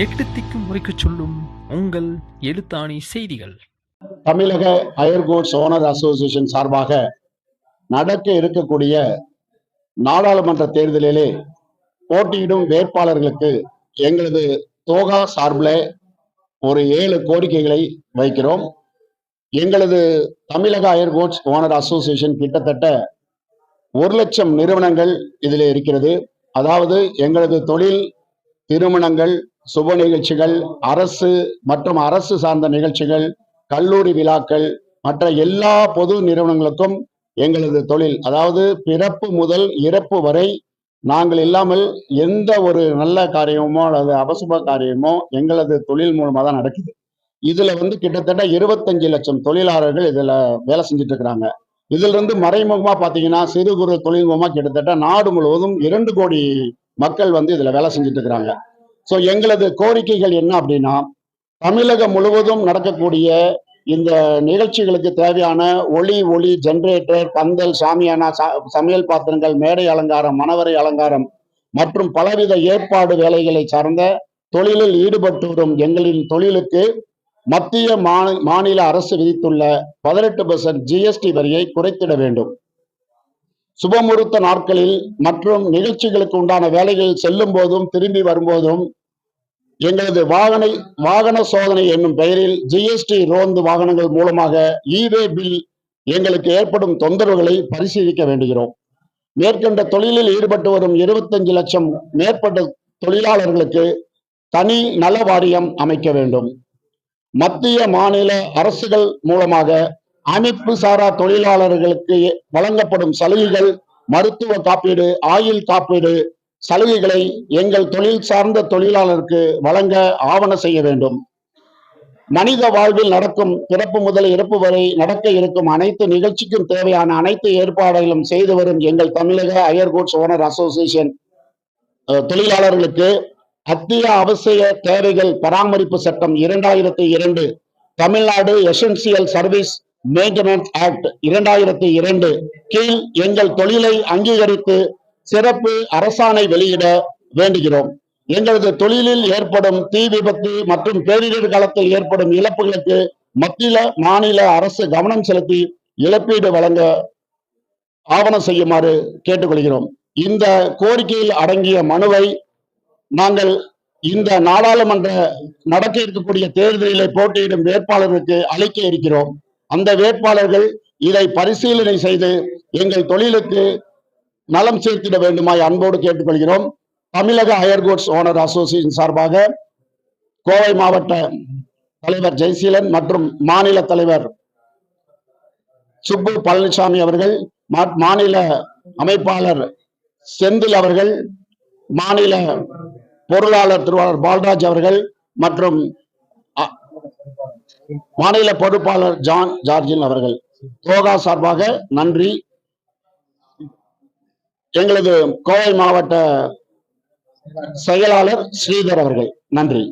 எட்டு திக்கும் முறைக்கு சொல்லும் உங்கள் எழுத்தாணி செய்திகள். தமிழக அயர்கோட்ஸ் ஓனர் அசோசியேஷன் சார்பாக நடக்க இருக்கக்கூடிய நாடாளுமன்ற தேர்தலிலே போட்டியிடும் வேட்பாளர்களுக்கு எங்களது தோகா சார்பில் ஒரு ஏழு கோரிக்கைகளை வைக்கிறோம். எங்களது தமிழக அயர்கோட்ஸ் ஓனர் அசோசியேஷன் கிட்டத்தட்ட ஒரு லட்சம் நிறுவனங்கள் இதில் இருக்கிறது. அதாவது எங்களது தொழில் திருமணங்கள் சுப நிகழ்ச்சிகள் அரசு மற்றும் அரசு சார்ந்த நிகழ்ச்சிகள் கல்லூரி விழாக்கள் மற்ற எல்லா பொது நிறுவனங்களுக்கும் எங்களது தொழில் அதாவது பிறப்பு முதல் இறப்பு வரை நாங்கள் இல்லாமல் எந்த ஒரு நல்ல காரியமோ அல்லது அபசுப காரியமோ எங்களது தொழில் மூலமாக தான் நடக்குது. இதுல வந்து கிட்டத்தட்ட இருபத்தஞ்சு லட்சம் தொழிலாளர்கள் இதுல வேலை செஞ்சுட்டு இருக்கிறாங்க இதுல இருந்து மறைமுகமா பாத்தீங்கன்னா சிறு குறு தொழில் கிட்டத்தட்ட நாடு முழுவதும் இரண்டு கோடி மக்கள் வந்து இதுல வேலை செஞ்சுட்டு இருக்கிறாங்க ஸோ எங்களது கோரிக்கைகள் என்ன அப்படின்னா தமிழகம் முழுவதும் நடக்கக்கூடிய இந்த நிகழ்ச்சிகளுக்கு தேவையான ஒளி ஒளி ஜென்ரேட்டர் பந்தல் சாமியானா சமையல் பாத்திரங்கள் மேடை அலங்காரம் மணவரை அலங்காரம் மற்றும் பலவித ஏற்பாடு வேலைகளை சார்ந்த தொழிலில் ஈடுபட்டு வரும் எங்களின் தொழிலுக்கு மத்திய மாநில அரசு விதித்துள்ள பதினெட்டு பர்சன்ட் ஜிஎஸ்டி வரியை குறைத்திட வேண்டும். சுபமுகூர்த்த நாட்களில் மற்றும் நிகழ்ச்சிகளுக்கு உண்டான வேலைகள் செல்லும் போதும் திரும்பி வரும்போதும் எங்களது வாகன வாகன சோதனை என்னும் பெயரில் ஜிஎஸ்டி ரோந்து வாகனங்கள் மூலமாக ஈவே பில் எங்களுக்கு ஏற்படும் தொந்தரவுகளை பரிசீலிக்க வேண்டுகிறோம். மேற்கண்ட தொழிலில் ஈடுபட்டு வரும் இருபத்தஞ்சு லட்சம் மேற்பட்ட தொழிலாளர்களுக்கு தனி நல வாரியம் அமைக்க வேண்டும். மத்திய மாநில அரசுகள் மூலமாக அமைப்பு சாரா தொழிலாளர்களுக்கு வழங்கப்படும் சலுகைகள் மருத்துவ காப்பீடு ஆயுள் காப்பீடு சலுகைகளை எங்கள் தொழில் சார்ந்த தொழிலாளருக்கு வழங்க ஆவண செய்ய வேண்டும். மனித வாழ்வில் நடக்கும் பிறப்பு முதல் இறப்பு வரை நடக்க இருக்கும் அனைத்து நிகழ்ச்சிக்கும் தேவையான அனைத்து ஏற்பாடுகளும் செய்து வரும் எங்கள் தமிழக அயர்கூட்ஸ் ஓனர் அசோசியேஷன் தொழிலாளர்களுக்கு அத்திய அவசிய தேவைகள் பராமரிப்பு சட்டம் இரண்டாயிரத்தி இரண்டு Tamil Nadu essential service maintenance act இரண்டாயிரத்தி இரண்டு கீழ் எங்கள் தொழிலை அங்கீகரித்து சிறப்பு அரசாணை வெளியிட வேண்டுகிறோம். எங்களது தொழிலில் ஏற்படும் தீ விபத்து மற்றும் பேரிடர் காலத்தில் ஏற்படும் இழப்புகளுக்கு மத்திய மாநில அரசு கவனம் செலுத்தி இழப்பீடு வழங்க ஆவணம் செய்யுமாறு கேட்டுக்கொள்கிறோம். இந்த கோரிக்கையில் அடங்கிய மனுவை நாங்கள் இந்த நாடாளுமன்ற நடக்க இருக்கக்கூடிய தேர்தலில் போட்டியிடும் வேட்பாளருக்கு அளிக்க இருக்கிறோம். அந்த வேட்பாளர்கள் இதை பரிசீலனை செய்து எங்கள் தொழிலுக்கு நலம் சேர்த்திட வேண்டுமாய் அன்போடு கேட்டுக்கொள்கிறோம். தமிழக அயர்கோட்ஸ் ஓனர் அசோசியேஷன் சார்பாக கோவை மாவட்ட தலைவர் ஜெயசீலன் மற்றும் மாநில தலைவர் சுப்பு பழனிசாமி அவர்கள் மா- மாநில அமைப்பாளர் செந்தில் அவர்கள் மாநில பொருளாளர் திருவாளர் பால்ராஜ் அவர்கள் மற்றும் அ- மாநில பொறுப்பாளர் ஜான் ஜார்ஜின் அவர்கள். தோகா சார்பாக நன்றி. எங்களது கோவை மாவட்ட செயலாளர் ஸ்ரீதர் அவர்கள் நன்றி.